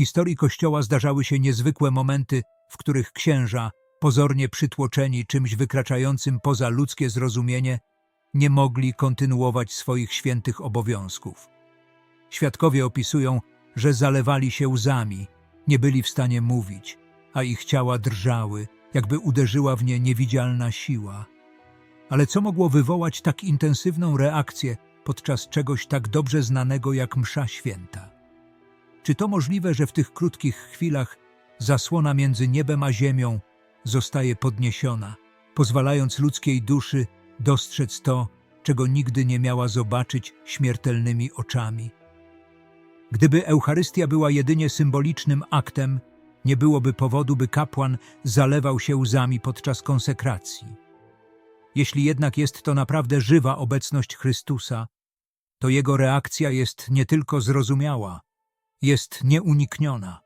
historii Kościoła zdarzały się niezwykłe momenty, w których księża, pozornie przytłoczeni czymś wykraczającym poza ludzkie zrozumienie, nie mogli kontynuować swoich świętych obowiązków. Świadkowie opisują, że zalewali się łzami, nie byli w stanie mówić, a ich ciała drżały, jakby uderzyła w nie niewidzialna siła. Ale co mogło wywołać tak intensywną reakcję podczas czegoś tak dobrze znanego jak msza święta? Czy to możliwe, że w tych krótkich chwilach zasłona między niebem a ziemią zostaje podniesiona, pozwalając ludzkiej duszy dostrzec to, czego nigdy nie miała zobaczyć śmiertelnymi oczami? Gdyby Eucharystia była jedynie symbolicznym aktem, nie byłoby powodu, by kapłan zalewał się łzami podczas konsekracji. Jeśli jednak jest to naprawdę żywa obecność Chrystusa, to jego reakcja jest nie tylko zrozumiała, jest nieunikniona.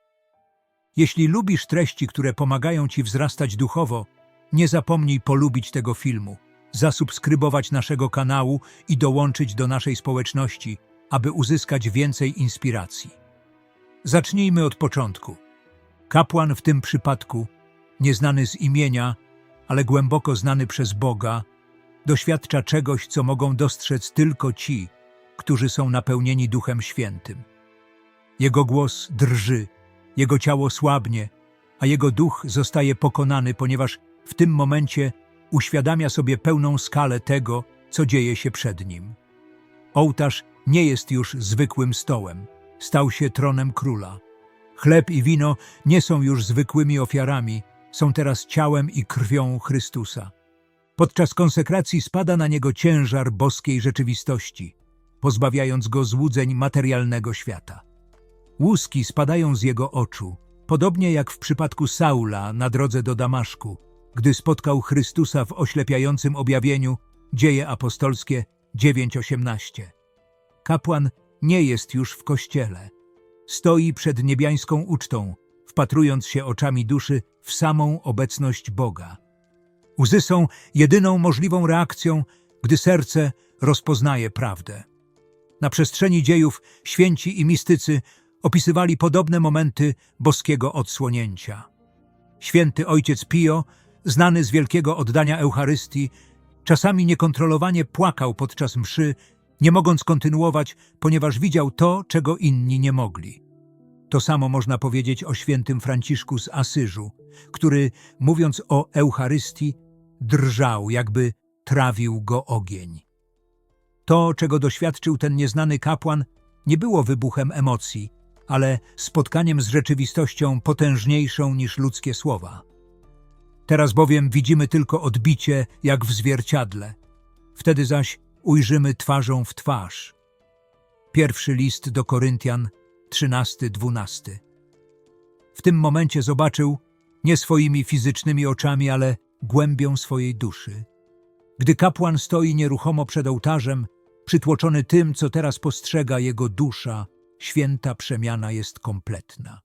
Jeśli lubisz treści, które pomagają ci wzrastać duchowo, nie zapomnij polubić tego filmu, zasubskrybować naszego kanału i dołączyć do naszej społeczności, aby uzyskać więcej inspiracji. Zacznijmy od początku. Kapłan w tym przypadku, nieznany z imienia, ale głęboko znany przez Boga, doświadcza czegoś, co mogą dostrzec tylko ci, którzy są napełnieni Duchem Świętym. Jego głos drży, jego ciało słabnie, a jego duch zostaje pokonany, ponieważ w tym momencie uświadamia sobie pełną skalę tego, co dzieje się przed nim. Ołtarz nie jest już zwykłym stołem, stał się tronem króla. Chleb i wino nie są już zwykłymi ofiarami, są teraz ciałem i krwią Chrystusa. Podczas konsekracji spada na niego ciężar boskiej rzeczywistości, pozbawiając go złudzeń materialnego świata. Łuski spadają z jego oczu, podobnie jak w przypadku Saula na drodze do Damaszku, gdy spotkał Chrystusa w oślepiającym objawieniu Dzieje apostolskie 9:18. Kapłan nie jest już w kościele. Stoi przed niebiańską ucztą, wpatrując się oczami duszy w samą obecność Boga. Łzy są jedyną możliwą reakcją, gdy serce rozpoznaje prawdę. Na przestrzeni dziejów święci i mistycy opisywali podobne momenty boskiego odsłonięcia. Święty ojciec Pio, znany z wielkiego oddania Eucharystii, czasami niekontrolowanie płakał podczas mszy, nie mogąc kontynuować, ponieważ widział to, czego inni nie mogli. To samo można powiedzieć o świętym Franciszku z Asyżu, który, mówiąc o Eucharystii, drżał, jakby trawił go ogień. To, czego doświadczył ten nieznany kapłan, nie było wybuchem emocji, ale spotkaniem z rzeczywistością potężniejszą niż ludzkie słowa. Teraz bowiem widzimy tylko odbicie, jak w zwierciadle. Wtedy zaś ujrzymy twarzą w twarz. Pierwszy list do Koryntian, 13-12. W tym momencie zobaczył, nie swoimi fizycznymi oczami, ale głębią swojej duszy. Gdy kapłan stoi nieruchomo przed ołtarzem, przytłoczony tym, co teraz postrzega jego dusza, święta przemiana jest kompletna.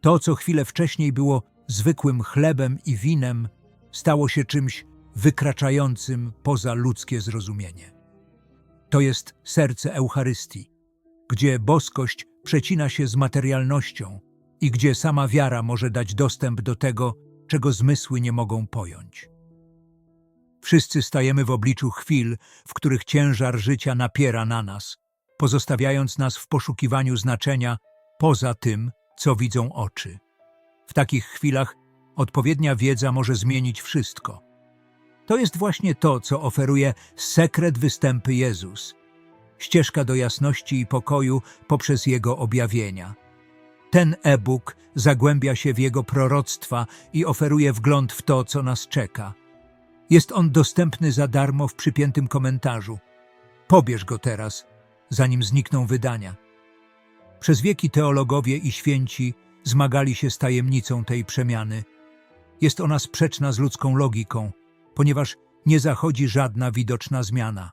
To, co chwilę wcześniej było zwykłym chlebem i winem, stało się czymś wykraczającym poza ludzkie zrozumienie. To jest serce Eucharystii, gdzie boskość przecina się z materialnością i gdzie sama wiara może dać dostęp do tego, czego zmysły nie mogą pojąć. Wszyscy stajemy w obliczu chwil, w których ciężar życia napiera na nas, pozostawiając nas w poszukiwaniu znaczenia poza tym, co widzą oczy. W takich chwilach odpowiednia wiedza może zmienić wszystko. To jest właśnie to, co oferuje sekret występy Jezus. Ścieżka do jasności i pokoju poprzez Jego objawienia. Ten e-book zagłębia się w Jego proroctwa i oferuje wgląd w to, co nas czeka. Jest on dostępny za darmo w przypiętym komentarzu. Pobierz go teraz, zanim znikną wydania. Przez wieki teologowie i święci zmagali się z tajemnicą tej przemiany. Jest ona sprzeczna z ludzką logiką, ponieważ nie zachodzi żadna widoczna zmiana.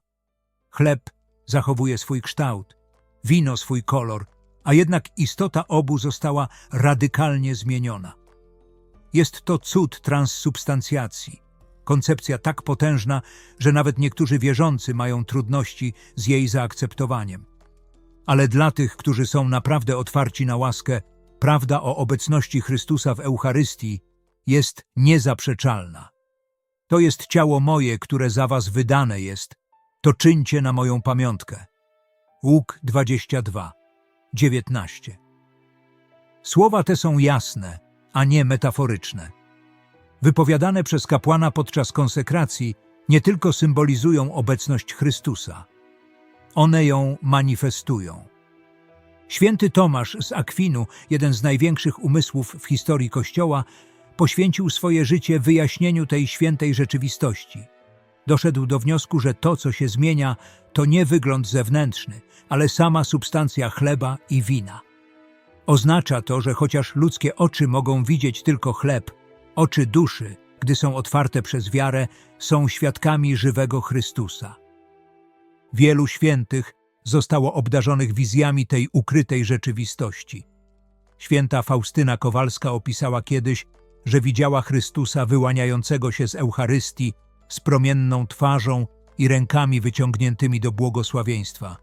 Chleb zachowuje swój kształt, wino swój kolor, a jednak istota obu została radykalnie zmieniona. Jest to cud transsubstancjacji, koncepcja tak potężna, że nawet niektórzy wierzący mają trudności z jej zaakceptowaniem. Ale dla tych, którzy są naprawdę otwarci na łaskę, prawda o obecności Chrystusa w Eucharystii jest niezaprzeczalna. To jest ciało moje, które za was wydane jest. To czyńcie na moją pamiątkę. Łuk 22, 19 Słowa te są jasne, a nie metaforyczne. Wypowiadane przez kapłana podczas konsekracji nie tylko symbolizują obecność Chrystusa. One ją manifestują. Święty Tomasz z Akwinu, jeden z największych umysłów w historii Kościoła, poświęcił swoje życie wyjaśnieniu tej świętej rzeczywistości. Doszedł do wniosku, że to, co się zmienia, to nie wygląd zewnętrzny, ale sama substancja chleba i wina. Oznacza to, że chociaż ludzkie oczy mogą widzieć tylko chleb, oczy duszy, gdy są otwarte przez wiarę, są świadkami żywego Chrystusa. Wielu świętych zostało obdarzonych wizjami tej ukrytej rzeczywistości. Święta Faustyna Kowalska opisała kiedyś, że widziała Chrystusa wyłaniającego się z Eucharystii z promienną twarzą i rękami wyciągniętymi do błogosławieństwa.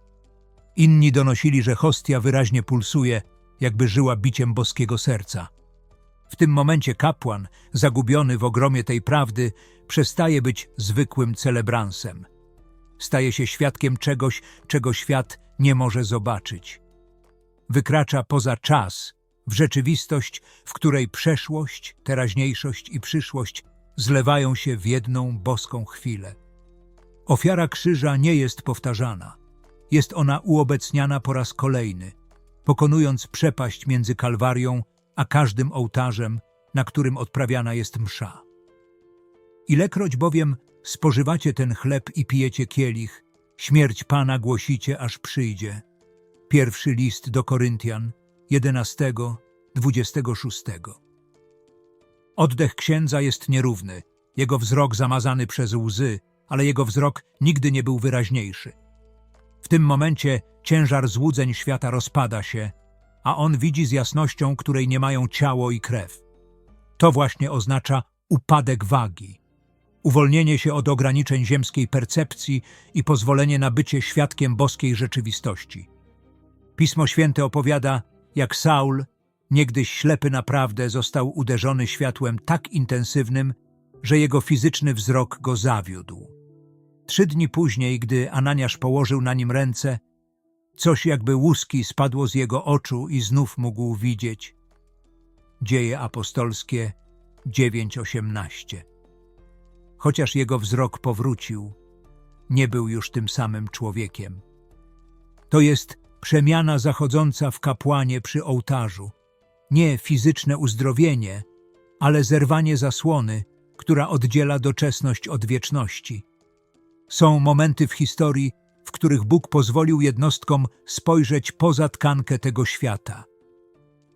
Inni donosili, że hostia wyraźnie pulsuje, jakby żyła biciem boskiego serca. W tym momencie kapłan, zagubiony w ogromie tej prawdy, przestaje być zwykłym celebransem. Staje się świadkiem czegoś, czego świat nie może zobaczyć. Wykracza poza czas, w rzeczywistość, w której przeszłość, teraźniejszość i przyszłość zlewają się w jedną boską chwilę. Ofiara krzyża nie jest powtarzana. Jest ona uobecniana po raz kolejny, pokonując przepaść między Kalwarią a każdym ołtarzem, na którym odprawiana jest msza. Ilekroć bowiem spożywacie ten chleb i pijecie kielich, śmierć Pana głosicie, aż przyjdzie. Pierwszy list do Koryntian, 11, 26. Oddech księdza jest nierówny, jego wzrok zamazany przez łzy, ale jego wzrok nigdy nie był wyraźniejszy. W tym momencie ciężar złudzeń świata rozpada się, a on widzi z jasnością, której nie mają ciało i krew. To właśnie oznacza upadek wagi, uwolnienie się od ograniczeń ziemskiej percepcji i pozwolenie na bycie świadkiem boskiej rzeczywistości. Pismo Święte opowiada, jak Saul, niegdyś ślepy naprawdę, został uderzony światłem tak intensywnym, że jego fizyczny wzrok go zawiódł. Trzy dni później, gdy Ananiasz położył na nim ręce, coś jakby łuski spadło z jego oczu i znów mógł widzieć. Dzieje apostolskie 9:18. Chociaż jego wzrok powrócił, nie był już tym samym człowiekiem. To jest przemiana zachodząca w kapłanie przy ołtarzu. Nie fizyczne uzdrowienie, ale zerwanie zasłony, która oddziela doczesność od wieczności. Są momenty w historii, których Bóg pozwolił jednostkom spojrzeć poza tkankę tego świata.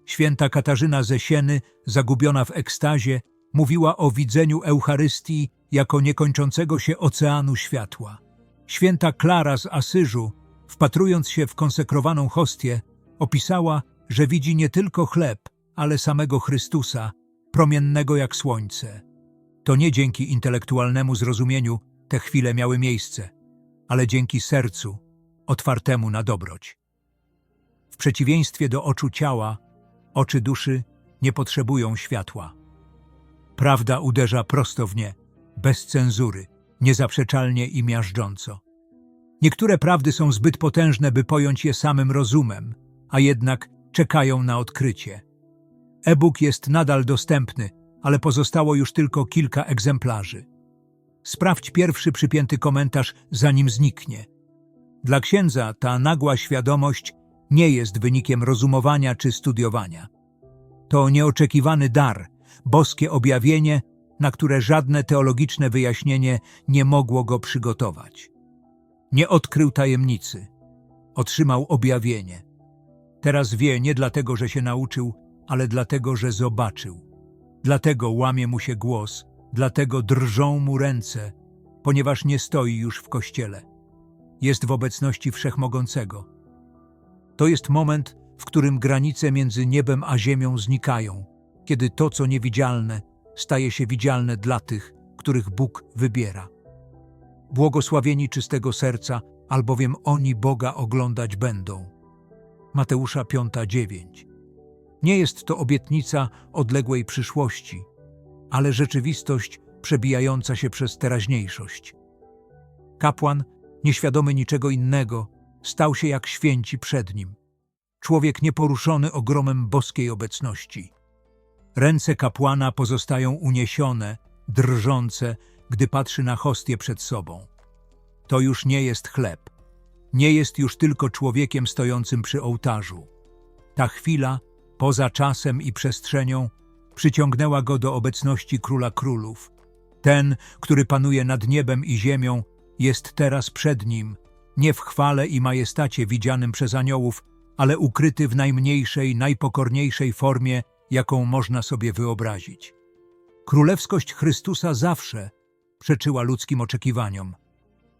Święta Katarzyna ze Sieny, zagubiona w ekstazie, mówiła o widzeniu Eucharystii jako niekończącego się oceanu światła. Święta Klara z Asyżu, wpatrując się w konsekrowaną hostię, opisała, że widzi nie tylko chleb, ale samego Chrystusa, promiennego jak słońce. To nie dzięki intelektualnemu zrozumieniu te chwile miały miejsce, ale dzięki sercu, otwartemu na dobroć. W przeciwieństwie do oczu ciała, oczy duszy nie potrzebują światła. Prawda uderza prosto w nie, bez cenzury, niezaprzeczalnie i miażdżąco. Niektóre prawdy są zbyt potężne, by pojąć je samym rozumem, a jednak czekają na odkrycie. E-book jest nadal dostępny, ale pozostało już tylko kilka egzemplarzy. Sprawdź pierwszy przypięty komentarz, zanim zniknie. Dla księdza ta nagła świadomość nie jest wynikiem rozumowania czy studiowania. To nieoczekiwany dar, boskie objawienie, na które żadne teologiczne wyjaśnienie nie mogło go przygotować. Nie odkrył tajemnicy, otrzymał objawienie. Teraz wie nie dlatego, że się nauczył, ale dlatego, że zobaczył. Dlatego łamie mu się głos, dlatego drżą mu ręce, ponieważ nie stoi już w kościele. Jest w obecności Wszechmogącego. To jest moment, w którym granice między niebem a ziemią znikają, kiedy to, co niewidzialne, staje się widzialne dla tych, których Bóg wybiera. Błogosławieni czystego serca, albowiem oni Boga oglądać będą. Mateusza 5:9 Nie jest to obietnica odległej przyszłości, ale rzeczywistość przebijająca się przez teraźniejszość. Kapłan, nieświadomy niczego innego, stał się jak święci przed nim. Człowiek nieporuszony ogromem boskiej obecności. Ręce kapłana pozostają uniesione, drżące, gdy patrzy na hostię przed sobą. To już nie jest chleb. Nie jest już tylko człowiekiem stojącym przy ołtarzu. Ta chwila, poza czasem i przestrzenią, przyciągnęła go do obecności króla królów. Ten, który panuje nad niebem i ziemią, jest teraz przed nim, nie w chwale i majestacie widzianym przez aniołów, ale ukryty w najmniejszej, najpokorniejszej formie, jaką można sobie wyobrazić. Królewskość Chrystusa zawsze przeczyła ludzkim oczekiwaniom.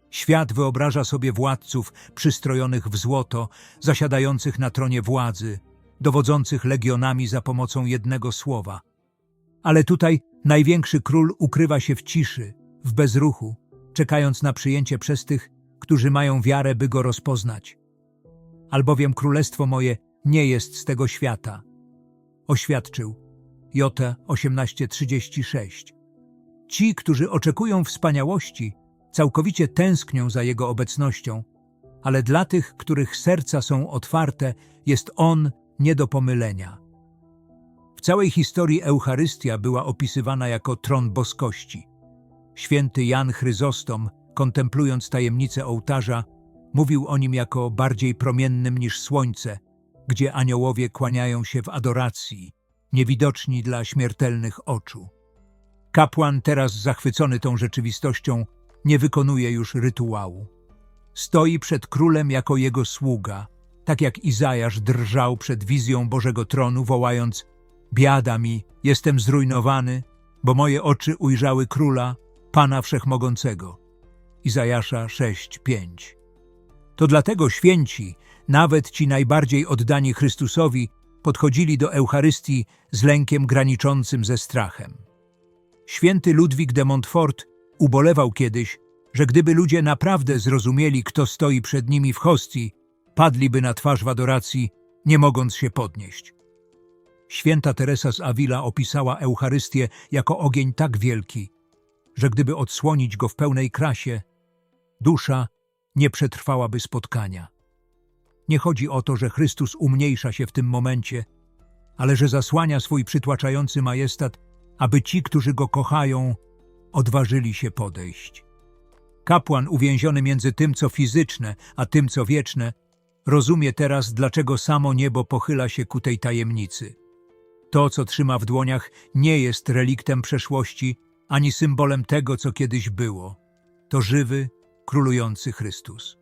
Świat wyobraża sobie władców przystrojonych w złoto, zasiadających na tronie władzy, dowodzących legionami za pomocą jednego słowa. Ale tutaj największy król ukrywa się w ciszy, w bezruchu, czekając na przyjęcie przez tych, którzy mają wiarę, by go rozpoznać. Albowiem królestwo moje nie jest z tego świata. Oświadczył J. 1836. Ci, którzy oczekują wspaniałości, całkowicie tęsknią za Jego obecnością, ale dla tych, których serca są otwarte, jest On nie do pomylenia. W całej historii Eucharystia była opisywana jako tron boskości. Święty Jan Chryzostom, kontemplując tajemnicę ołtarza, mówił o nim jako bardziej promiennym niż słońce, gdzie aniołowie kłaniają się w adoracji, niewidoczni dla śmiertelnych oczu. Kapłan, teraz zachwycony tą rzeczywistością, nie wykonuje już rytuału. Stoi przed królem jako jego sługa, tak jak Izajasz drżał przed wizją Bożego tronu, wołając Biada mi, jestem zrujnowany, bo moje oczy ujrzały króla, Pana Wszechmogącego. Izajasza 6:5. To dlatego święci, nawet ci najbardziej oddani Chrystusowi, podchodzili do Eucharystii z lękiem graniczącym ze strachem. Święty Ludwik de Montfort ubolewał kiedyś, że gdyby ludzie naprawdę zrozumieli, kto stoi przed nimi w hostii, padliby na twarz w adoracji, nie mogąc się podnieść. Święta Teresa z Avila opisała Eucharystię jako ogień tak wielki, że gdyby odsłonić go w pełnej krasie, dusza nie przetrwałaby spotkania. Nie chodzi o to, że Chrystus umniejsza się w tym momencie, ale że zasłania swój przytłaczający majestat, aby ci, którzy go kochają, odważyli się podejść. Kapłan uwięziony między tym, co fizyczne, a tym, co wieczne, rozumie teraz, dlaczego samo niebo pochyla się ku tej tajemnicy. To, co trzyma w dłoniach, nie jest reliktem przeszłości, ani symbolem tego, co kiedyś było. To żywy, królujący Chrystus.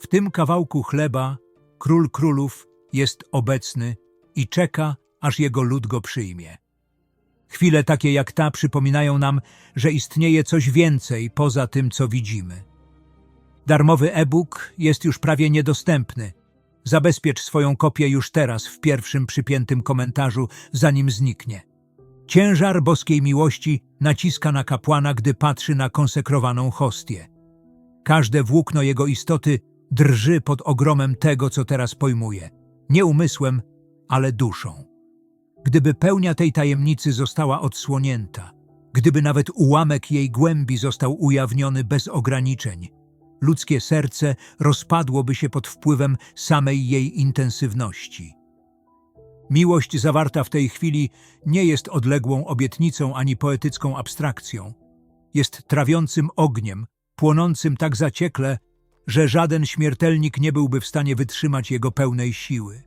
W tym kawałku chleba Król Królów jest obecny i czeka, aż jego lud go przyjmie. Chwile takie jak ta przypominają nam, że istnieje coś więcej poza tym, co widzimy. Darmowy e-book jest już prawie niedostępny. Zabezpiecz swoją kopię już teraz w pierwszym przypiętym komentarzu, zanim zniknie. Ciężar boskiej miłości naciska na kapłana, gdy patrzy na konsekrowaną hostię. Każde włókno jego istoty drży pod ogromem tego, co teraz pojmuje. Nie umysłem, ale duszą. Gdyby pełnia tej tajemnicy została odsłonięta, gdyby nawet ułamek jej głębi został ujawniony bez ograniczeń, ludzkie serce rozpadłoby się pod wpływem samej jej intensywności. Miłość zawarta w tej chwili nie jest odległą obietnicą ani poetycką abstrakcją. Jest trawiącym ogniem, płonącym tak zaciekle, że żaden śmiertelnik nie byłby w stanie wytrzymać jego pełnej siły.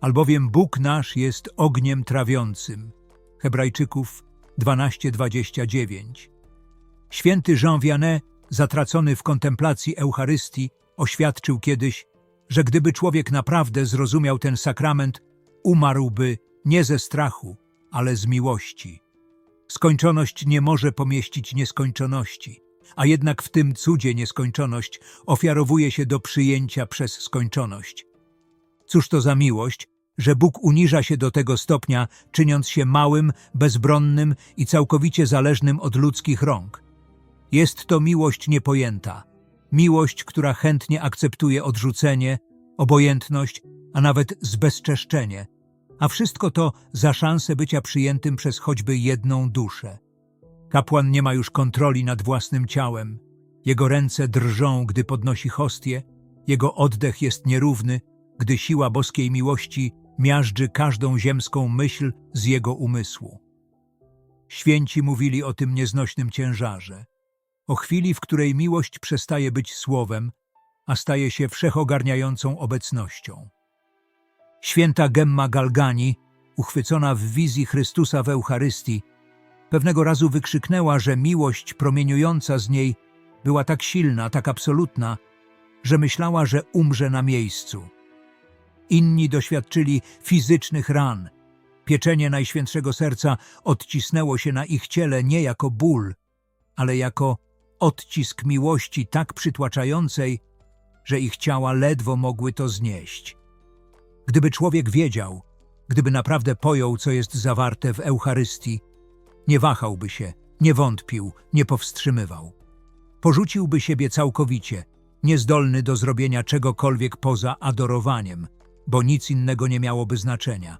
Albowiem Bóg nasz jest ogniem trawiącym. Hebrajczyków 12:29. Święty Jean Vianney, zatracony w kontemplacji Eucharystii, oświadczył kiedyś, że gdyby człowiek naprawdę zrozumiał ten sakrament, umarłby nie ze strachu, ale z miłości. Skończoność nie może pomieścić nieskończoności, a jednak w tym cudzie nieskończoność ofiarowuje się do przyjęcia przez skończoność. Cóż to za miłość, że Bóg uniża się do tego stopnia, czyniąc się małym, bezbronnym i całkowicie zależnym od ludzkich rąk. Jest to miłość niepojęta, miłość, która chętnie akceptuje odrzucenie, obojętność, a nawet zbezczeszczenie, A wszystko to za szansę bycia przyjętym przez choćby jedną duszę. Kapłan nie ma już kontroli nad własnym ciałem. Jego ręce drżą, gdy podnosi hostię, jego oddech jest nierówny, gdy siła boskiej miłości miażdży każdą ziemską myśl z jego umysłu. Święci mówili o tym nieznośnym ciężarze, o chwili, w której miłość przestaje być słowem, a staje się wszechogarniającą obecnością. Święta Gemma Galgani, uchwycona w wizji Chrystusa w Eucharystii, pewnego razu wykrzyknęła, że miłość promieniująca z niej była tak silna, tak absolutna, że myślała, że umrze na miejscu. Inni doświadczyli fizycznych ran. Pieczenie Najświętszego Serca odcisnęło się na ich ciele nie jako ból, ale jako odcisk miłości tak przytłaczającej, że ich ciała ledwo mogły to znieść. Gdyby człowiek wiedział, gdyby naprawdę pojął, co jest zawarte w Eucharystii, nie wahałby się, nie wątpił, nie powstrzymywał. Porzuciłby siebie całkowicie, niezdolny do zrobienia czegokolwiek poza adorowaniem, bo nic innego nie miałoby znaczenia.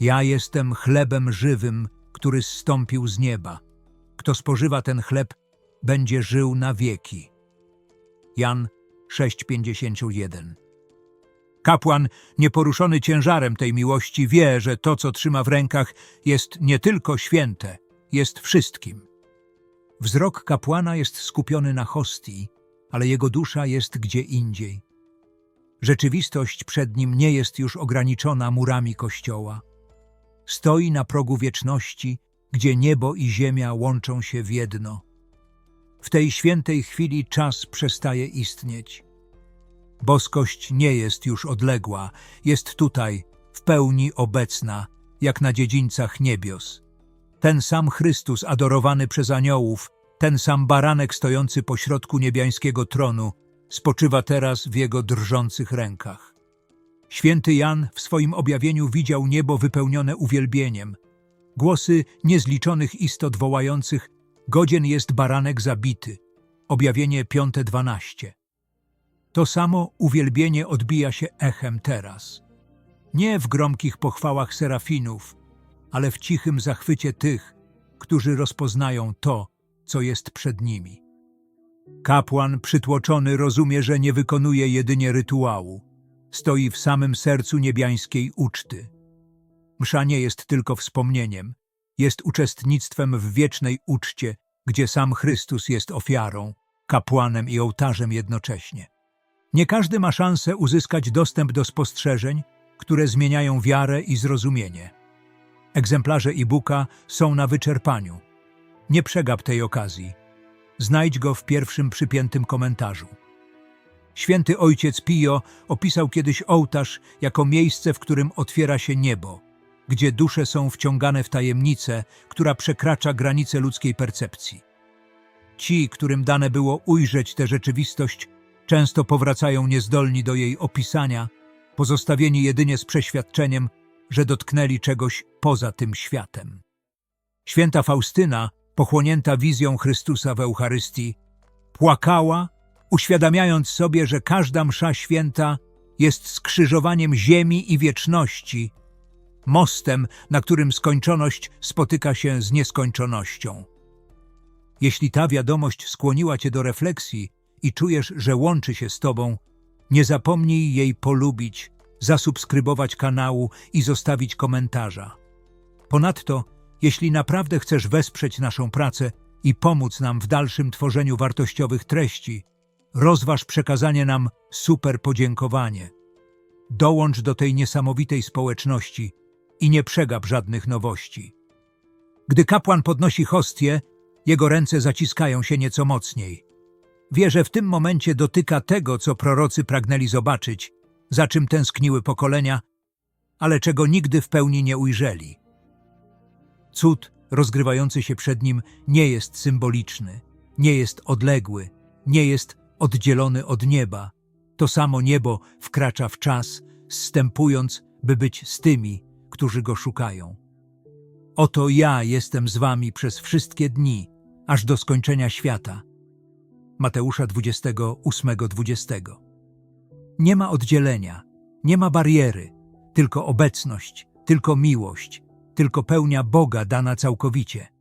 Ja jestem chlebem żywym, który zstąpił z nieba. Kto spożywa ten chleb, będzie żył na wieki. Jan 6,51 Kapłan, nieporuszony ciężarem tej miłości, wie, że to, co trzyma w rękach, jest nie tylko święte, jest wszystkim. Wzrok kapłana jest skupiony na hostii, ale jego dusza jest gdzie indziej. Rzeczywistość przed nim nie jest już ograniczona murami kościoła. Stoi na progu wieczności, gdzie niebo i ziemia łączą się w jedno. W tej świętej chwili czas przestaje istnieć. Boskość nie jest już odległa, jest tutaj, w pełni obecna, jak na dziedzińcach niebios. Ten sam Chrystus adorowany przez aniołów, ten sam baranek stojący pośrodku niebiańskiego tronu, spoczywa teraz w jego drżących rękach. Święty Jan w swoim objawieniu widział niebo wypełnione uwielbieniem. Głosy niezliczonych istot wołających Godzien jest baranek zabity. Objawienie 5.12. To samo uwielbienie odbija się echem teraz. Nie w gromkich pochwałach serafinów, ale w cichym zachwycie tych, którzy rozpoznają to, co jest przed nimi. Kapłan przytłoczony rozumie, że nie wykonuje jedynie rytuału. Stoi w samym sercu niebiańskiej uczty. Msza nie jest tylko wspomnieniem, jest uczestnictwem w wiecznej uczcie, gdzie sam Chrystus jest ofiarą, kapłanem i ołtarzem jednocześnie. Nie każdy ma szansę uzyskać dostęp do spostrzeżeń, które zmieniają wiarę i zrozumienie. Egzemplarze e-booka są na wyczerpaniu. Nie przegap tej okazji. Znajdź go w pierwszym przypiętym komentarzu. Święty ojciec Pio opisał kiedyś ołtarz jako miejsce, w którym otwiera się niebo, gdzie dusze są wciągane w tajemnicę, która przekracza granice ludzkiej percepcji. Ci, którym dane było ujrzeć tę rzeczywistość, często powracają niezdolni do jej opisania, pozostawieni jedynie z przeświadczeniem, że dotknęli czegoś poza tym światem. Święta Faustyna, pochłonięta wizją Chrystusa w Eucharystii, płakała, uświadamiając sobie, że każda msza święta jest skrzyżowaniem ziemi i wieczności, mostem, na którym skończoność spotyka się z nieskończonością. Jeśli ta wiadomość skłoniła cię do refleksji i czujesz, że łączy się z tobą, nie zapomnij jej polubić, zasubskrybować kanału i zostawić komentarza. Ponadto, jeśli naprawdę chcesz wesprzeć naszą pracę i pomóc nam w dalszym tworzeniu wartościowych treści, rozważ przekazanie nam super podziękowanie. Dołącz do tej niesamowitej społeczności i nie przegap żadnych nowości. Gdy kapłan podnosi hostię, jego ręce zaciskają się nieco mocniej. Wie, że w tym momencie dotyka tego, co prorocy pragnęli zobaczyć, za czym tęskniły pokolenia, ale czego nigdy w pełni nie ujrzeli. Cud rozgrywający się przed nim nie jest symboliczny, nie jest odległy, nie jest oddzielony od nieba. To samo niebo wkracza w czas, zstępując, by być z tymi, którzy go szukają. Oto ja jestem z wami przez wszystkie dni, aż do skończenia świata. Mateusza 28:20. Nie ma oddzielenia, nie ma bariery, tylko obecność, tylko miłość, tylko pełnia Boga dana całkowicie.